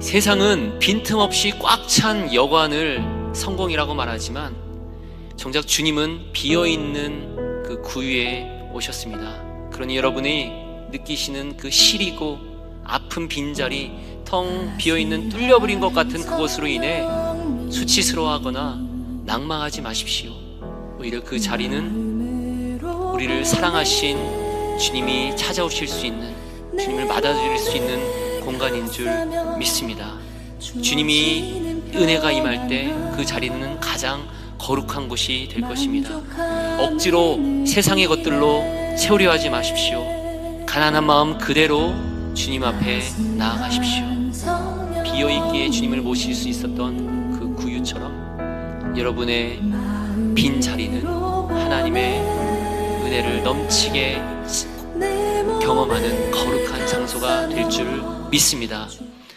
세상은 빈틈없이 꽉 찬 여관을 성공이라고 말하지만 정작 주님은 비어 있는 그 구유에 오셨습니다. 그러니 여러분이 느끼시는 그 시리고 아픈 빈자리, 텅 비어 있는 뚫려버린 것 같은 그것으로 인해 수치스러워하거나 낭망하지 마십시오. 오히려 그 자리는 우리를 사랑하신 주님이 찾아오실 수 있는 주님을 받아들일 수 있는 공간인 줄 믿습니다. 주님이 은혜가 임할 때 그 자리는 가장 거룩한 곳이 될 것입니다. 억지로 세상의 것들로 채우려 하지 마십시오. 가난한 마음 그대로 주님 앞에 나아가십시오. 비어 있기에 주님을 모실 수 있었던 그 구유처럼 여러분의 빈 자리는 하나님의 은혜를 넘치게 경험하는 거룩한 장소가 될 줄 믿습니다.